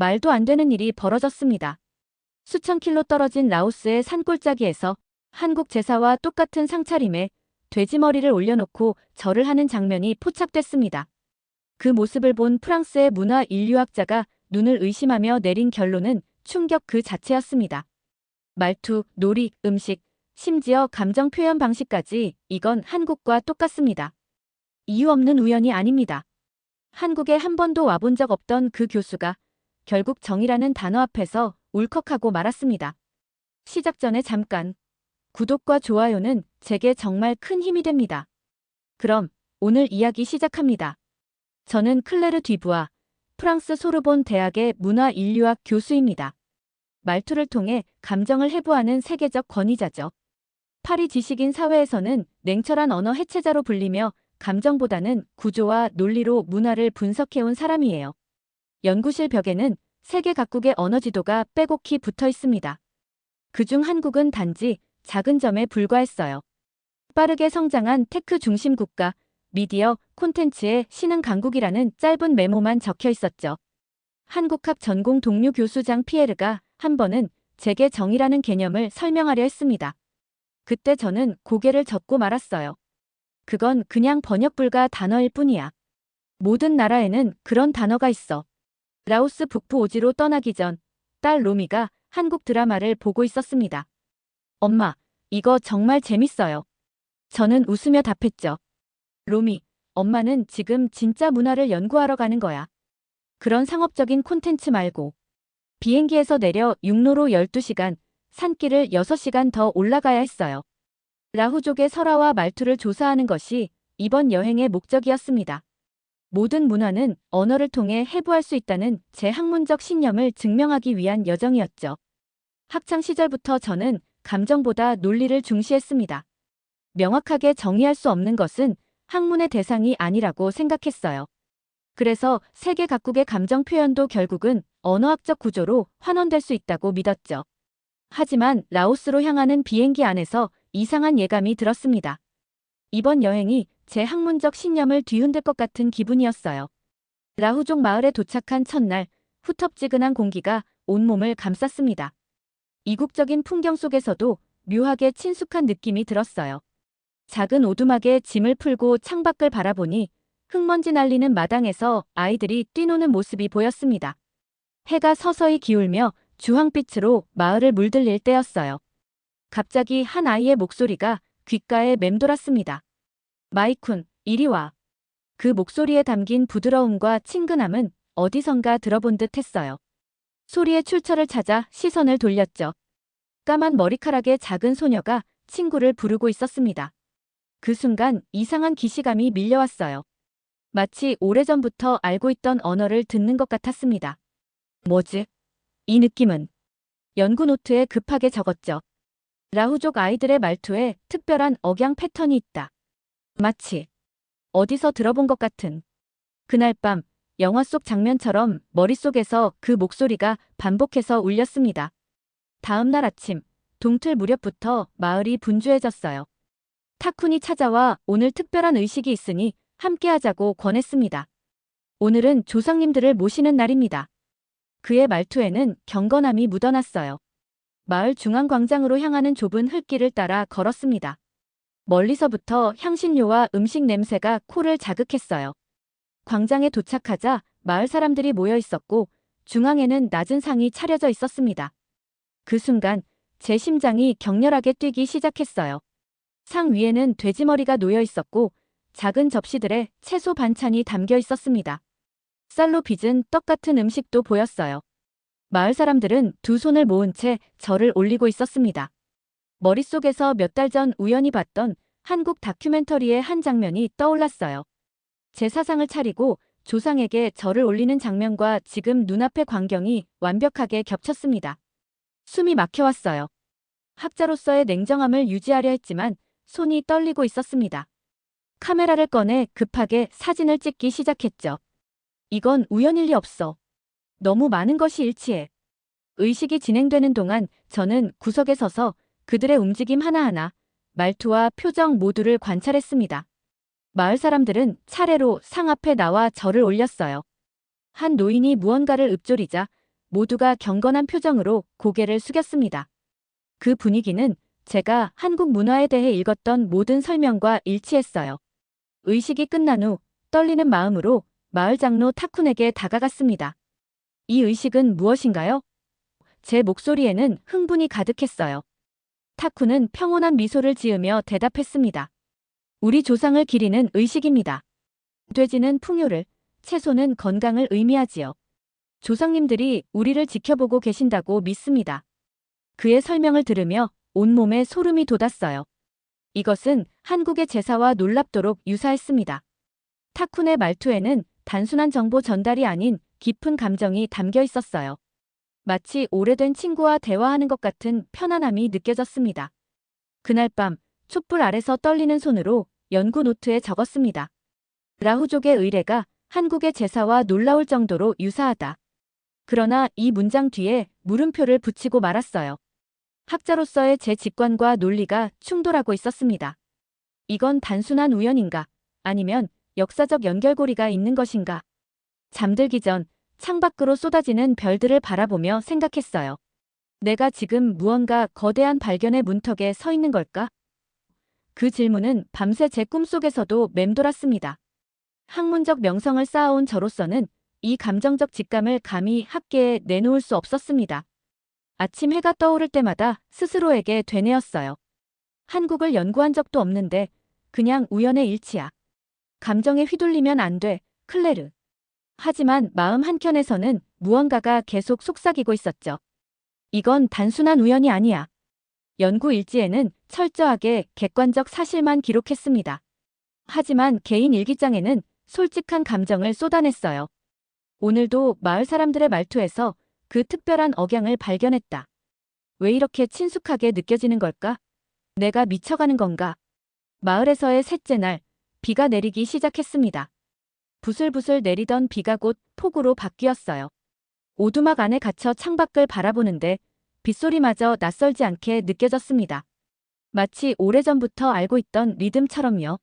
말도 안 되는 일이 벌어졌습니다. 수천 킬로 떨어진 라오스의 산골짜기에서 한국 제사와 똑같은 상차림에 돼지 머리를 올려놓고 절을 하는 장면이 포착됐습니다. 그 모습을 본 프랑스의 문화 인류학자가 눈을 의심하며 내린 결론은 충격 그 자체였습니다. 말투, 놀이, 음식, 심지어 감정 표현 방식까지 이건 한국과 똑같습니다. 이유 없는 우연이 아닙니다. 한국에 한 번도 와본 적 없던 그 교수가 결국 정이라는 단어 앞에서 울컥하고 말았습니다. 시작 전에 잠깐. 구독과 좋아요는 제게 정말 큰 힘이 됩니다. 그럼 오늘 이야기 시작합니다. 저는 클레르 뒤부아, 프랑스 소르본 대학의 문화인류학 교수입니다. 말투를 통해 감정을 해부하는 세계적 권위자죠. 파리 지식인 사회에서는 냉철한 언어 해체자로 불리며 감정보다는 구조와 논리로 문화를 분석해온 사람이에요. 연구실 벽에는 세계 각국의 언어 지도가 빼곡히 붙어 있습니다. 그중 한국은 단지 작은 점에 불과했어요. 빠르게 성장한 테크 중심 국가, 미디어, 콘텐츠의 신흥 강국이라는 짧은 메모만 적혀 있었죠. 한국학 전공 동료 교수 장 피에르가 한 번은 제게 정의라는 개념을 설명하려 했습니다. 그때 저는 고개를 젓고 말았어요. 그건 그냥 번역 불가 단어일 뿐이야. 모든 나라에는 그런 단어가 있어. 라오스 북부 오지로 떠나기 전 딸 로미가 한국 드라마를 보고 있었습니다. 엄마, 이거 정말 재밌어요. 저는 웃으며 답했죠. 로미, 엄마는 지금 진짜 문화를 연구하러 가는 거야. 그런 상업적인 콘텐츠 말고. 비행기에서 내려 육로로 12시간, 산길을 6시간 더 올라가야 했어요. 라후족의 설화와 말투를 조사하는 것이 이번 여행의 목적이었습니다. 모든 문화는 언어를 통해 해부할 수 있다는 제 학문적 신념을 증명하기 위한 여정이었죠. 학창 시절부터 저는 감정보다 논리를 중시했습니다. 명확하게 정의할 수 없는 것은 학문의 대상이 아니라고 생각했어요. 그래서 세계 각국의 감정 표현도 결국은 언어학적 구조로 환원될 수 있다고 믿었죠. 하지만 라오스로 향하는 비행기 안에서 이상한 예감이 들었습니다. 이번 여행이 제 학문적 신념을 뒤흔들 것 같은 기분이었어요. 라후족 마을에 도착한 첫날 후텁지근한 공기가 온몸을 감쌌습니다. 이국적인 풍경 속에서도 묘하게 친숙한 느낌이 들었어요. 작은 오두막에 짐을 풀고 창밖을 바라보니 흙먼지 날리는 마당에서 아이들이 뛰노는 모습이 보였습니다. 해가 서서히 기울며 주황빛으로 마을을 물들릴 때였어요. 갑자기 한 아이의 목소리가 귓가에 맴돌았습니다. 마이쿤, 이리 와. 그 목소리에 담긴 부드러움과 친근함은 어디선가 들어본 듯 했어요. 소리의 출처를 찾아 시선을 돌렸죠. 까만 머리카락의 작은 소녀가 친구를 부르고 있었습니다. 그 순간 이상한 기시감이 밀려왔어요. 마치 오래전부터 알고 있던 언어를 듣는 것 같았습니다. 뭐지? 이 느낌은 연구 노트에 급하게 적었죠. 라후족 아이들의 말투에 특별한 억양 패턴이 있다. 마치 어디서 들어본 것 같은 그날 밤 영화 속 장면처럼 머릿속에서 그 목소리가 반복해서 울렸습니다. 다음 날 아침 동틀 무렵부터 마을이 분주해졌어요. 타쿤이 찾아와 오늘 특별한 의식이 있으니 함께하자고 권했습니다. 오늘은 조상님들을 모시는 날입니다. 그의 말투에는 경건함이 묻어났어요. 마을 중앙 광장으로 향하는 좁은 흙길을 따라 걸었습니다. 멀리서부터 향신료와 음식 냄새가 코를 자극했어요. 광장에 도착하자 마을 사람들이 모여 있었고 중앙에는 낮은 상이 차려져 있었습니다. 그 순간 제 심장이 격렬하게 뛰기 시작했어요. 상 위에는 돼지머리가 놓여 있었고 작은 접시들에 채소 반찬이 담겨 있었습니다. 쌀로 빚은 떡 같은 음식도 보였어요. 마을 사람들은 두 손을 모은 채 절을 올리고 있었습니다. 머릿속에서 몇 달 전 우연히 봤던 한국 다큐멘터리의 한 장면이 떠올랐어요. 제 사상을 차리고 조상에게 절을 올리는 장면과 지금 눈앞의 광경이 완벽하게 겹쳤습니다. 숨이 막혀왔어요. 학자로서의 냉정함을 유지하려 했지만 손이 떨리고 있었습니다. 카메라를 꺼내 급하게 사진을 찍기 시작했죠. 이건 우연일 리 없어. 너무 많은 것이 일치해. 의식이 진행되는 동안 저는 구석에 서서 그들의 움직임 하나하나, 말투와 표정 모두를 관찰했습니다. 마을 사람들은 차례로 상 앞에 나와 절을 올렸어요. 한 노인이 무언가를 읊조리자 모두가 경건한 표정으로 고개를 숙였습니다. 그 분위기는 제가 한국 문화에 대해 읽었던 모든 설명과 일치했어요. 의식이 끝난 후 떨리는 마음으로 마을 장로 타쿤에게 다가갔습니다. 이 의식은 무엇인가요? 제 목소리에는 흥분이 가득했어요. 타쿠는 평온한 미소를 지으며 대답했습니다. 우리 조상을 기리는 의식입니다. 돼지는 풍요를, 채소는 건강을 의미하지요. 조상님들이 우리를 지켜보고 계신다고 믿습니다. 그의 설명을 들으며 온몸에 소름이 돋았어요. 이것은 한국의 제사와 놀랍도록 유사했습니다. 타쿤의 말투에는 단순한 정보 전달이 아닌 깊은 감정이 담겨 있었어요. 마치 오래된 친구와 대화하는 것 같은 편안함이 느껴졌습니다. 그날 밤 촛불 아래서 떨리는 손으로 연구 노트에 적었습니다. 라후족의 의례가 한국의 제사와 놀라울 정도로 유사하다. 그러나 이 문장 뒤에 물음표를 붙이고 말았어요. 학자로서의 제 직관과 논리가 충돌하고 있었습니다. 이건 단순한 우연인가? 아니면 역사적 연결고리가 있는 것인가? 잠들기 전 창밖으로 쏟아지는 별들을 바라보며 생각했어요. 내가 지금 무언가 거대한 발견의 문턱에 서 있는 걸까? 그 질문은 밤새 제 꿈속에서도 맴돌았습니다. 학문적 명성을 쌓아온 저로서는 이 감정적 직감을 감히 학계에 내놓을 수 없었습니다. 아침 해가 떠오를 때마다 스스로에게 되뇌었어요. 한국을 연구한 적도 없는데 그냥 우연의 일치야. 감정에 휘둘리면 안 돼, 클레르. 하지만 마음 한켠에서는 무언가가 계속 속삭이고 있었죠. 이건 단순한 우연이 아니야. 연구 일지에는 철저하게 객관적 사실만 기록했습니다. 하지만 개인 일기장에는 솔직한 감정을 쏟아냈어요. 오늘도 마을 사람들의 말투에서 그 특별한 억양을 발견했다. 왜 이렇게 친숙하게 느껴지는 걸까? 내가 미쳐가는 건가? 마을에서의 셋째 날, 비가 내리기 시작했습니다. 부슬부슬 내리던 비가 곧 폭우로 바뀌었어요. 오두막 안에 갇혀 창밖을 바라보는데 빗소리마저 낯설지 않게 느껴졌습니다. 마치 오래전부터 알고 있던 리듬처럼요.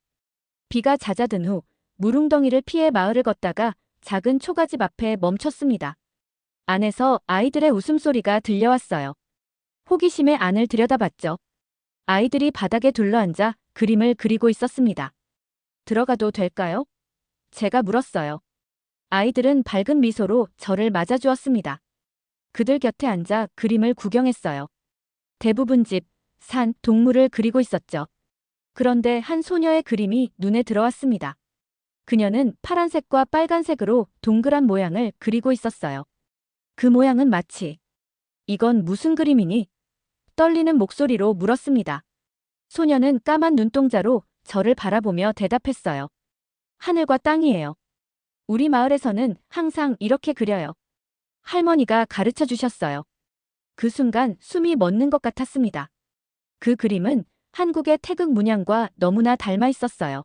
비가 잦아든 후 무릉덩이를 피해 마을을 걷다가 작은 초가집 앞에 멈췄습니다. 안에서 아이들의 웃음소리가 들려왔어요. 호기심에 안을 들여다봤죠. 아이들이 바닥에 둘러앉아 그림을 그리고 있었습니다. 들어가도 될까요? 제가 물었어요. 아이들은 밝은 미소로 저를 맞아주었습니다. 그들 곁에 앉아 그림을 구경했어요. 대부분 집, 산, 동물을 그리고 있었죠. 그런데 한 소녀의 그림이 눈에 들어왔습니다. 그녀는 파란색과 빨간색으로 동그란 모양을 그리고 있었어요. 그 모양은 마치 이건 무슨 그림이니? 떨리는 목소리로 물었습니다. 소녀는 까만 눈동자로 저를 바라보며 대답했어요. 하늘과 땅이에요. 우리 마을에서는 항상 이렇게 그려요. 할머니가 가르쳐 주셨어요. 그 순간 숨이 멎는 것 같았습니다. 그 그림은 한국의 태극 문양과 너무나 닮아 있었어요.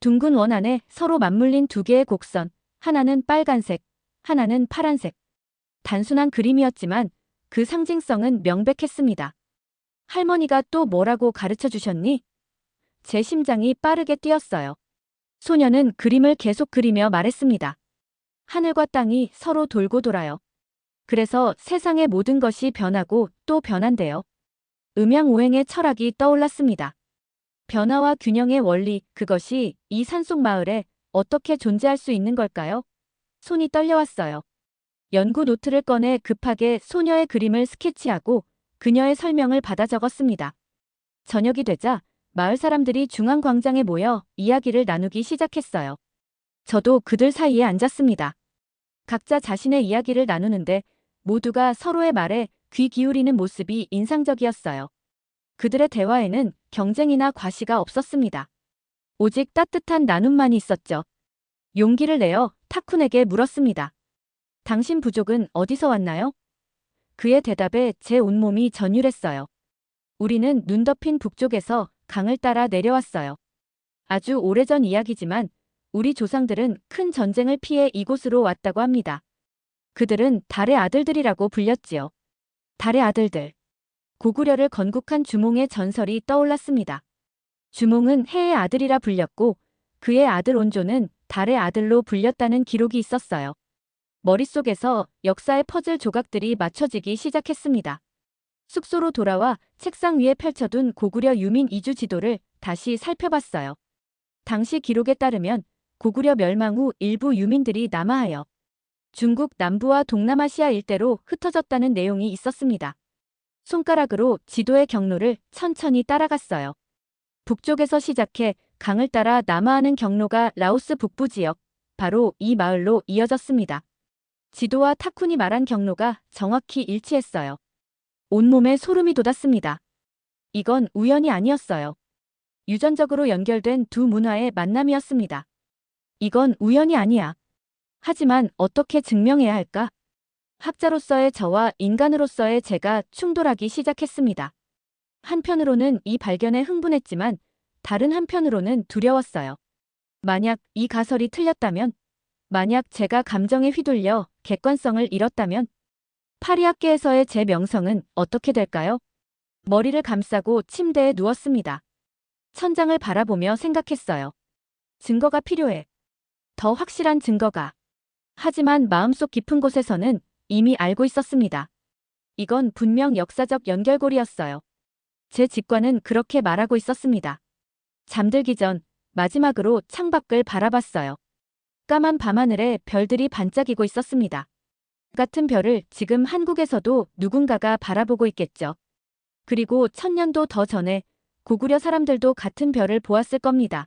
둥근 원 안에 서로 맞물린 두 개의 곡선, 하나는 빨간색, 하나는 파란색. 단순한 그림이었지만 그 상징성은 명백했습니다. 할머니가 또 뭐라고 가르쳐 주셨니? 제 심장이 빠르게 뛰었어요. 소녀는 그림을 계속 그리며 말했습니다. 하늘과 땅이 서로 돌고 돌아요. 그래서 세상의 모든 것이 변하고 또 변한대요. 음양오행의 철학이 떠올랐습니다. 변화와 균형의 원리, 그것이 이 산속 마을에 어떻게 존재할 수 있는 걸까요? 손이 떨려왔어요. 연구 노트를 꺼내 급하게 소녀의 그림을 스케치하고 그녀의 설명을 받아 적었습니다. 저녁이 되자 마을 사람들이 중앙 광장에 모여 이야기를 나누기 시작했어요. 저도 그들 사이에 앉았습니다. 각자 자신의 이야기를 나누는데 모두가 서로의 말에 귀 기울이는 모습이 인상적이었어요. 그들의 대화에는 경쟁이나 과시가 없었습니다. 오직 따뜻한 나눔만이 있었죠. 용기를 내어 타쿤에게 물었습니다. 당신 부족은 어디서 왔나요? 그의 대답에 제 온몸이 전율했어요. 우리는 눈 덮인 북쪽에서 강을 따라 내려왔어요. 아주 오래전 이야기지만 우리 조상들은 큰 전쟁을 피해 이곳으로 왔다고 합니다. 그들은 달의 아들들이라고 불렸지요. 달의 아들들. 고구려를 건국한 주몽의 전설이 떠올랐습니다. 주몽은 해의 아들이라 불렸고 그의 아들 온조는 달의 아들로 불렸다는 기록이 있었어요. 머릿속에서 역사의 퍼즐 조각들이 맞춰지기 시작했습니다. 숙소로 돌아와 책상 위에 펼쳐둔 고구려 유민 이주 지도를 다시 살펴봤어요. 당시 기록에 따르면 고구려 멸망 후 일부 유민들이 남하하여 중국 남부와 동남아시아 일대로 흩어졌다는 내용이 있었습니다. 손가락으로 지도의 경로를 천천히 따라갔어요. 북쪽에서 시작해 강을 따라 남하하는 경로가 라오스 북부 지역, 바로 이 마을로 이어졌습니다. 지도와 타쿤이 말한 경로가 정확히 일치했어요. 온몸에 소름이 돋았습니다. 이건 우연이 아니었어요. 유전적으로 연결된 두 문화의 만남이었습니다. 이건 우연이 아니야. 하지만 어떻게 증명해야 할까? 학자로서의 저와 인간으로서의 제가 충돌하기 시작했습니다. 한편으로는 이 발견에 흥분했지만 다른 한편으로는 두려웠어요. 만약 이 가설이 틀렸다면, 만약 제가 감정에 휘둘려 객관성을 잃었다면, 파리학계에서의 제 명성은 어떻게 될까요? 머리를 감싸고 침대에 누웠습니다. 천장을 바라보며 생각했어요. 증거가 필요해. 더 확실한 증거가. 하지만 마음속 깊은 곳에서는 이미 알고 있었습니다. 이건 분명 역사적 연결고리였어요. 제 직관은 그렇게 말하고 있었습니다. 잠들기 전 마지막으로 창밖을 바라봤어요. 까만 밤하늘에 별들이 반짝이고 있었습니다. 같은 별을 지금 한국에서도 누군가가 바라보고 있겠죠. 그리고 천년도 더 전에 고구려 사람들도 같은 별을 보았을 겁니다.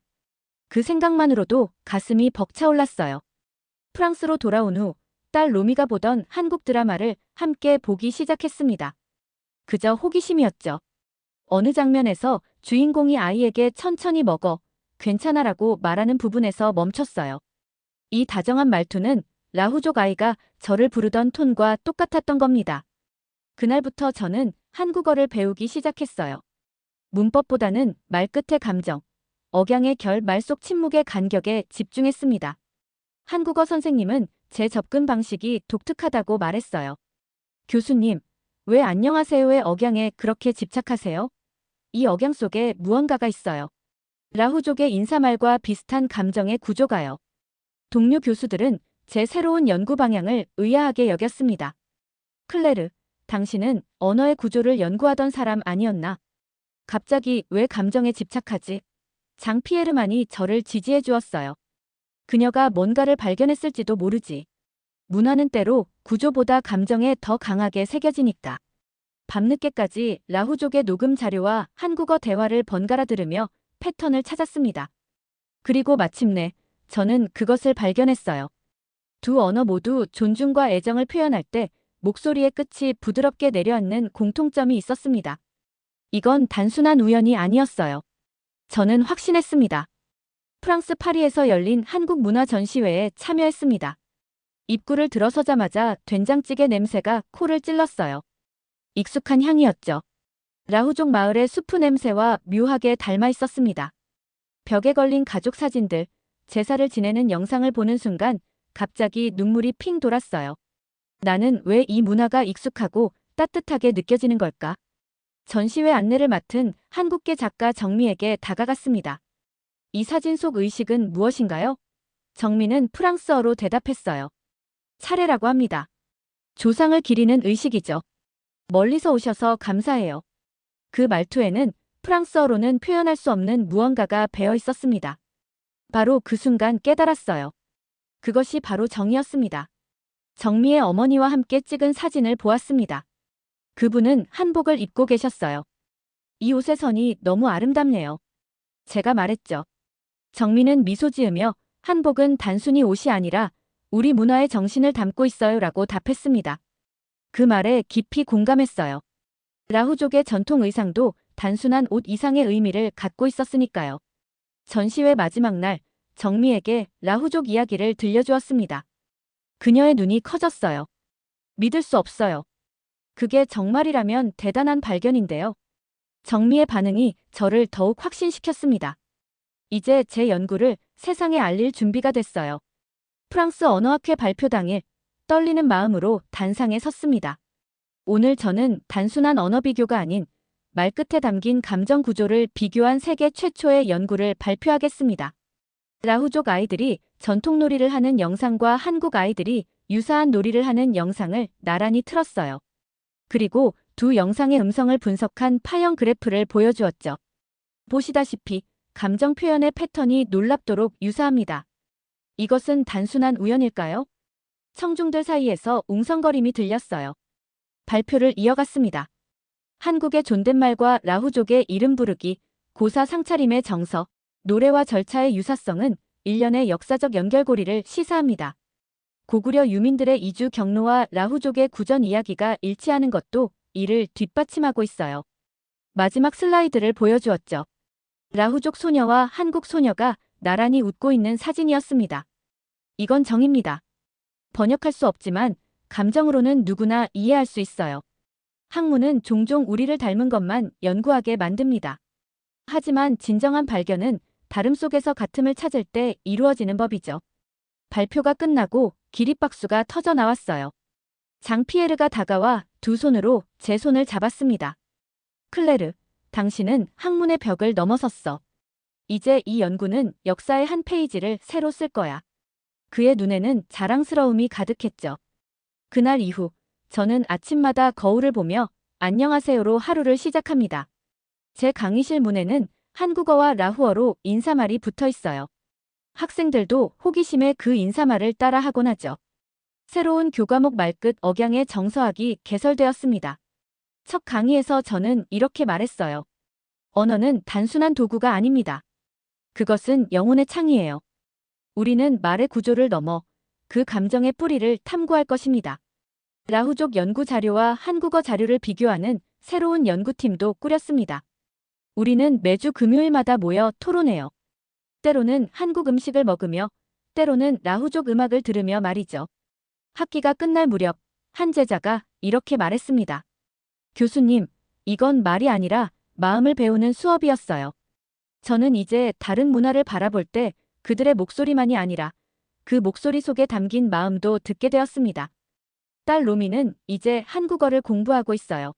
그 생각만으로도 가슴이 벅차올랐어요. 프랑스로 돌아온 후 딸 로미가 보던 한국 드라마를 함께 보기 시작했습니다. 그저 호기심이었죠. 어느 장면에서 주인공이 아이에게 천천히 먹어 괜찮아라고 말하는 부분에서 멈췄어요. 이 다정한 말투는 라후족 아이가 저를 부르던 톤과 똑같았던 겁니다. 그날부터 저는 한국어를 배우기 시작했어요. 문법보다는 말끝의 감정, 억양의 결, 말 속 침묵의 간격에 집중했습니다. 한국어 선생님은 제 접근 방식이 독특하다고 말했어요. 교수님, 왜 안녕하세요의 억양에 그렇게 집착하세요? 이 억양 속에 무언가가 있어요. 라후족의 인사말과 비슷한 감정의 구조가요. 동료 교수들은 제 새로운 연구 방향을 의아하게 여겼습니다. 클레르, 당신은 언어의 구조를 연구하던 사람 아니었나? 갑자기 왜 감정에 집착하지? 장 피에르만이 저를 지지해 주었어요. 그녀가 뭔가를 발견했을지도 모르지. 문화는 때로 구조보다 감정에 더 강하게 새겨지니까. 밤늦게까지 라후족의 녹음 자료와 한국어 대화를 번갈아 들으며 패턴을 찾았습니다. 그리고 마침내 저는 그것을 발견했어요. 두 언어 모두 존중과 애정을 표현할 때 목소리의 끝이 부드럽게 내려앉는 공통점이 있었습니다. 이건 단순한 우연이 아니었어요. 저는 확신했습니다. 프랑스 파리에서 열린 한국 문화 전시회에 참여했습니다. 입구를 들어서자마자 된장찌개 냄새가 코를 찔렀어요. 익숙한 향이었죠. 라후족 마을의 수프 냄새와 묘하게 닮아 있었습니다. 벽에 걸린 가족 사진들, 제사를 지내는 영상을 보는 순간 갑자기 눈물이 핑 돌았어요. 나는 왜 이 문화가 익숙하고 따뜻하게 느껴지는 걸까? 전시회 안내를 맡은 한국계 작가 정미에게 다가갔습니다. 이 사진 속 의식은 무엇인가요? 정미는 프랑스어로 대답했어요. 차례라고 합니다. 조상을 기리는 의식이죠. 멀리서 오셔서 감사해요. 그 말투에는 프랑스어로는 표현할 수 없는 무언가가 배어 있었습니다. 바로 그 순간 깨달았어요. 그것이 바로 정이었습니다. 정미의 어머니와 함께 찍은 사진을 보았습니다. 그분은 한복을 입고 계셨어요. 이 옷의 선이 너무 아름답네요. 제가 말했죠. 정미는 미소 지으며 한복은 단순히 옷이 아니라 우리 문화의 정신을 담고 있어요 라고 답했습니다. 그 말에 깊이 공감했어요. 라후족의 전통 의상도 단순한 옷 이상의 의미를 갖고 있었으니까요. 전시회 마지막 날 정미에게 라후족 이야기를 들려주었습니다. 그녀의 눈이 커졌어요. 믿을 수 없어요. 그게 정말이라면 대단한 발견인데요. 정미의 반응이 저를 더욱 확신시켰습니다. 이제 제 연구를 세상에 알릴 준비가 됐어요. 프랑스 언어학회 발표 당일 떨리는 마음으로 단상에 섰습니다. 오늘 저는 단순한 언어 비교가 아닌 말끝에 담긴 감정 구조를 비교한 세계 최초의 연구를 발표하겠습니다. 라후족 아이들이 전통놀이를 하는 영상과 한국 아이들이 유사한 놀이를 하는 영상을 나란히 틀었어요. 그리고 두 영상의 음성을 분석한 파형 그래프를 보여주었죠. 보시다시피 감정 표현의 패턴이 놀랍도록 유사합니다. 이것은 단순한 우연일까요? 청중들 사이에서 웅성거림이 들렸어요. 발표를 이어갔습니다. 한국의 존댓말과 라후족의 이름 부르기, 고사 상차림의 정서, 노래와 절차의 유사성은 일련의 역사적 연결고리를 시사합니다. 고구려 유민들의 이주 경로와 라후족의 구전 이야기가 일치하는 것도 이를 뒷받침하고 있어요. 마지막 슬라이드를 보여주었죠. 라후족 소녀와 한국 소녀가 나란히 웃고 있는 사진이었습니다. 이건 정입니다. 번역할 수 없지만 감정으로는 누구나 이해할 수 있어요. 학문은 종종 우리를 닮은 것만 연구하게 만듭니다. 하지만 진정한 발견은 다름 속에서 같음을 찾을 때 이루어지는 법이죠. 발표가 끝나고 기립박수가 터져 나왔어요. 장피에르가 다가와 두 손으로 제 손을 잡았습니다. 클레르, 당신은 학문의 벽을 넘어섰어. 이제 이 연구는 역사의 한 페이지를 새로 쓸 거야. 그의 눈에는 자랑스러움이 가득했죠. 그날 이후 저는 아침마다 거울을 보며 안녕하세요로 하루를 시작합니다. 제 강의실 문에는 한국어와 라후어로 인사말이 붙어 있어요. 학생들도 호기심에 그 인사말을 따라 하곤 하죠. 새로운 교과목 말끝 억양의 정서학이 개설되었습니다. 첫 강의에서 저는 이렇게 말했어요. 언어는 단순한 도구가 아닙니다. 그것은 영혼의 창이에요. 우리는 말의 구조를 넘어 그 감정의 뿌리를 탐구할 것입니다. 라후족 연구 자료와 한국어 자료를 비교하는 새로운 연구팀도 꾸렸습니다. 우리는 매주 금요일마다 모여 토론해요. 때로는 한국 음식을 먹으며, 때로는 라후족 음악을 들으며 말이죠. 학기가 끝날 무렵 한 제자가 이렇게 말했습니다. 교수님, 이건 말이 아니라 마음을 배우는 수업이었어요. 저는 이제 다른 문화를 바라볼 때 그들의 목소리만이 아니라 그 목소리 속에 담긴 마음도 듣게 되었습니다. 딸 로미는 이제 한국어를 공부하고 있어요.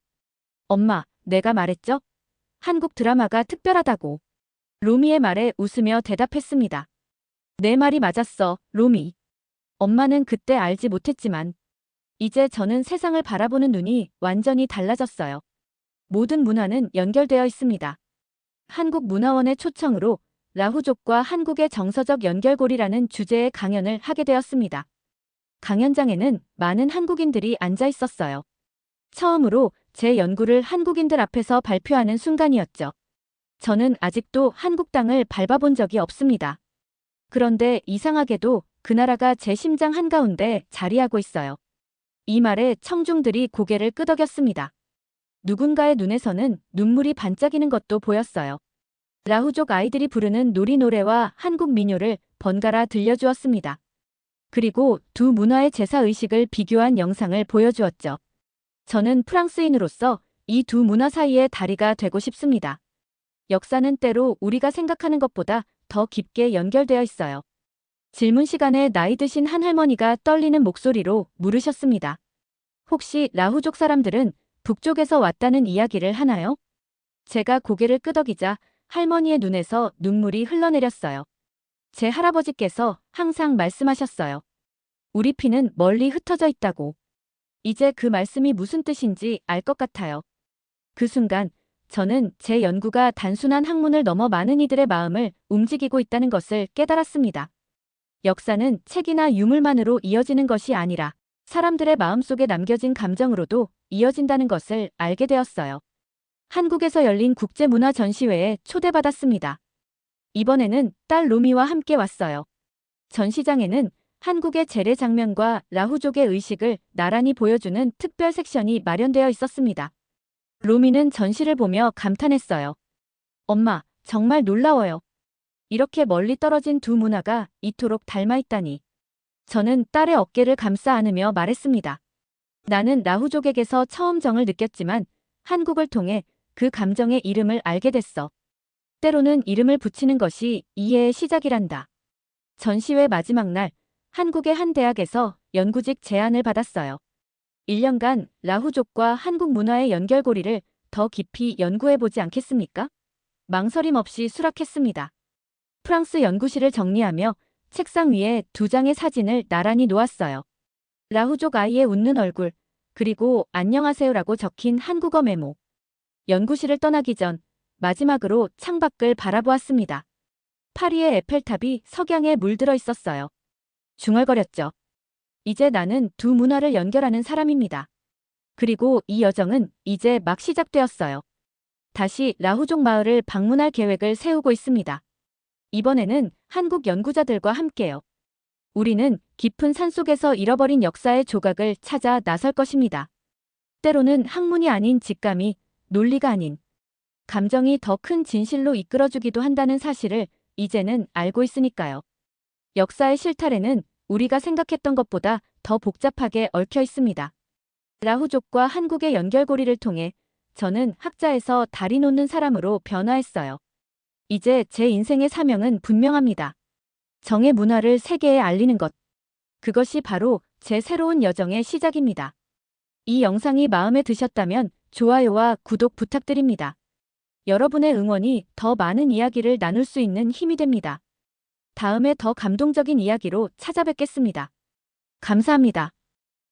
엄마, 내가 말했죠? 한국 드라마가 특별하다고. 로미의 말에 웃으며 대답했습니다. 내 말이 맞았어, 로미. 엄마는 그때 알지 못했지만 이제 저는 세상을 바라보는 눈이 완전히 달라졌어요. 모든 문화는 연결되어 있습니다. 한국문화원의 초청으로 라후족과 한국의 정서적 연결고리라는 주제의 강연을 하게 되었습니다. 강연장에는 많은 한국인들이 앉아 있었어요. 처음으로 제 연구를 한국인들 앞에서 발표하는 순간이었죠. 저는 아직도 한국 땅을 밟아본 적이 없습니다. 그런데 이상하게도 그 나라가 제 심장 한가운데 자리하고 있어요. 이 말에 청중들이 고개를 끄덕였습니다. 누군가의 눈에서는 눈물이 반짝이는 것도 보였어요. 라후족 아이들이 부르는 놀이 노래와 한국 민요를 번갈아 들려주었습니다. 그리고 두 문화의 제사의식을 비교한 영상을 보여주었죠. 저는 프랑스인으로서 이 두 문화 사이의 다리가 되고 싶습니다. 역사는 때로 우리가 생각하는 것보다 더 깊게 연결되어 있어요. 질문 시간에 나이 드신 한 할머니가 떨리는 목소리로 물으셨습니다. 혹시 라후족 사람들은 북쪽에서 왔다는 이야기를 하나요? 제가 고개를 끄덕이자 할머니의 눈에서 눈물이 흘러내렸어요. 제 할아버지께서 항상 말씀하셨어요. 우리 피는 멀리 흩어져 있다고. 이제 그 말씀이 무슨 뜻인지 알 것 같아요. 그 순간 저는 제 연구가 단순한 학문을 넘어 많은 이들의 마음을 움직이고 있다는 것을 깨달았습니다. 역사는 책이나 유물만으로 이어지는 것이 아니라 사람들의 마음속에 남겨진 감정으로도 이어진다는 것을 알게 되었어요. 한국에서 열린 국제문화 전시회에 초대받았습니다. 이번에는 딸 로미와 함께 왔어요. 전시장에는 한국의 재래 장면과 라후족의 의식을 나란히 보여주는 특별 섹션이 마련되어 있었습니다. 로미는 전시를 보며 감탄했어요. 엄마, 정말 놀라워요. 이렇게 멀리 떨어진 두 문화가 이토록 닮아 있다니. 저는 딸의 어깨를 감싸 안으며 말했습니다. 나는 라후족에게서 처음 정을 느꼈지만 한국을 통해 그 감정의 이름을 알게 됐어. 때로는 이름을 붙이는 것이 이해의 시작이란다. 전시회 마지막 날 한국의 한 대학에서 연구직 제안을 받았어요. 1년간 라후족과 한국 문화의 연결고리를 더 깊이 연구해보지 않겠습니까? 망설임 없이 수락했습니다. 프랑스 연구실을 정리하며 책상 위에 두 장의 사진을 나란히 놓았어요. 라후족 아이의 웃는 얼굴, 그리고 안녕하세요라고 적힌 한국어 메모. 연구실을 떠나기 전 마지막으로 창밖을 바라보았습니다. 파리의 에펠탑이 석양에 물들어 있었어요. 중얼거렸죠. 이제 나는 두 문화를 연결하는 사람입니다. 그리고 이 여정은 이제 막 시작되었어요. 다시 라후족 마을을 방문할 계획을 세우고 있습니다. 이번에는 한국 연구자들과 함께요. 우리는 깊은 산속에서 잃어버린 역사의 조각을 찾아 나설 것입니다. 때로는 학문이 아닌 직감이 논리가 아닌 감정이 더 큰 진실로 이끌어주기도 한다는 사실을 이제는 알고 있으니까요. 역사의 실타래는 우리가 생각했던 것보다 더 복잡하게 얽혀 있습니다. 라후족과 한국의 연결고리를 통해 저는 학자에서 다리 놓는 사람으로 변화했어요. 이제 제 인생의 사명은 분명합니다. 정의 문화를 세계에 알리는 것. 그것이 바로 제 새로운 여정의 시작입니다. 이 영상이 마음에 드셨다면 좋아요와 구독 부탁드립니다. 여러분의 응원이 더 많은 이야기를 나눌 수 있는 힘이 됩니다. 다음에 더 감동적인 이야기로 찾아뵙겠습니다. 감사합니다.